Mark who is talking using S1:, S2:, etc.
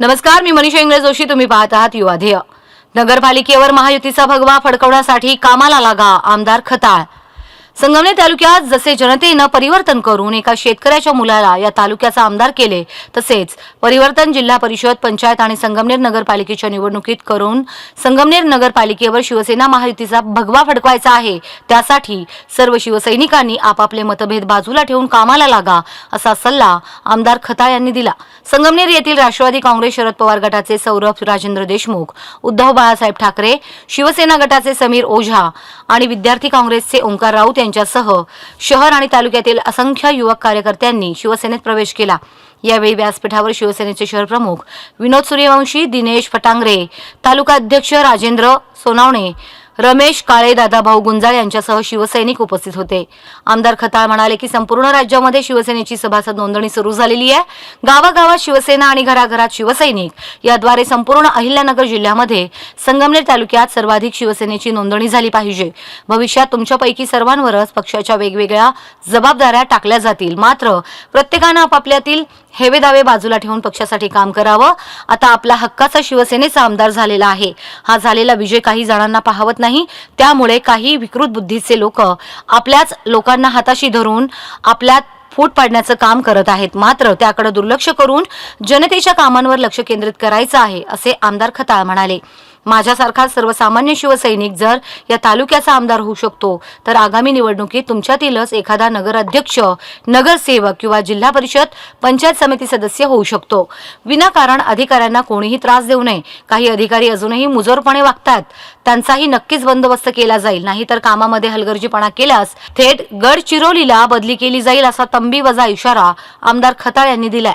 S1: नमस्कार मी मनीषा इंगळे जोशी तुम्ही पाहत आहात युवाध्येय नगरपालिकेवर महायुतीचा भगवा फडकवण्यासाठी कामाला लागा आमदार खताळ संगमनेर तालुक्यात जसे जनतेनं परिवर्तन करून एका शेतकऱ्याच्या मुलाला या तालुक्याचा आमदार केले तसेच परिवर्तन जिल्हा परिषद पंचायत आणि संगमनेर नगरपालिकेच्या निवडणुकीत करून संगमनेर नगरपालिकेवर शिवसेना महायुतीचा भगवा फडकवायचा आहे. त्यासाठी सर्व शिवसैनिकांनी आपापले मतभेद बाजूला ठेवून कामाला लागा असा सल्ला आमदार खता यांनी दिला. संगमनेर येथील राष्ट्रवादी काँग्रेस शरद पवार गटाचे सौरभ राजेंद्र देशमुख उद्धव बाळासाहेब ठाकरे शिवसेना गटाचे समीर ओझा आणि विद्यार्थी काँग्रेसचे ओंकार राऊत यांच्यासह शहर आणि तालुक्यातील असंख्य युवक कार्यकर्त्यांनी शिवसेनेत प्रवेश केला. यावेळी व्यासपीठावर शिवसेनेचे शहर प्रमुख विनोद सूर्यवंशी दिनेश फटांगरे तालुका अध्यक्ष राजेंद्र सोनावणे रमेश काळे दादाभाऊ गुंजाळ यांच्यासह शिवसैनिक उपस्थित होते. आमदार खताळ म्हणाले की संपूर्ण राज्यामध्ये शिवसेनेची सभासद नोंदणी सुरू झालेली आहे. गावागावात शिवसेना आणि घराघरात शिवसैनिक याद्वारे संपूर्ण अहिल्यानगर जिल्ह्यामध्ये संगमनेर तालुक्यात सर्वाधिक शिवसेनेची नोंदणी झाली पाहिजे. भविष्यात तुमच्यापैकी सर्वांवरच पक्षाच्या वेगवेगळ्या जबाबदाऱ्या टाकल्या जातील. मात्र प्रत्येकानं आपापल्यातील हेवे दावे बाजूला ठेवून पक्षासाठी काम करावं. आता आपला हक्काचा शिवसेनेचा आमदार झालेला आहे. हा झालेला विजय काही जणांना पाहवत नाही. त्यामुळे काही विकृत बुद्धीचे लोक आपल्याच लोकांना हाताशी धरून आपल्यात फूट पाडण्याचं काम करत आहेत. मात्र त्याकडे दुर्लक्ष करून जनतेच्या कामांवर लक्ष केंद्रित करायचं आहे असे आमदार खताळ म्हणाले. माझ्यासारखा सर्वसामान्य शिवसैनिक जर या तालुक्याचा आमदार होऊ शकतो तर आगामी निवडणुकीत तुमच्यातीलच एखादा नगराध्यक्ष नगरसेवक किंवा जिल्हा परिषद पंचायत समिती सदस्य होऊ शकतो. विनाकारण अधिकाऱ्यांना कोणीही त्रास देऊ नये. काही अधिकारी अजूनही मुजोरपणे वागतात. त्यांचाही नक्कीच बंदोबस्त केला जाईल. नाहीतर कामामध्ये हलगर्जीपणा केल्यास थेट गडचिरोलीला बदली केली जाईल असा तंबी वजा इशारा आमदार खताळ यांनी दिलाय.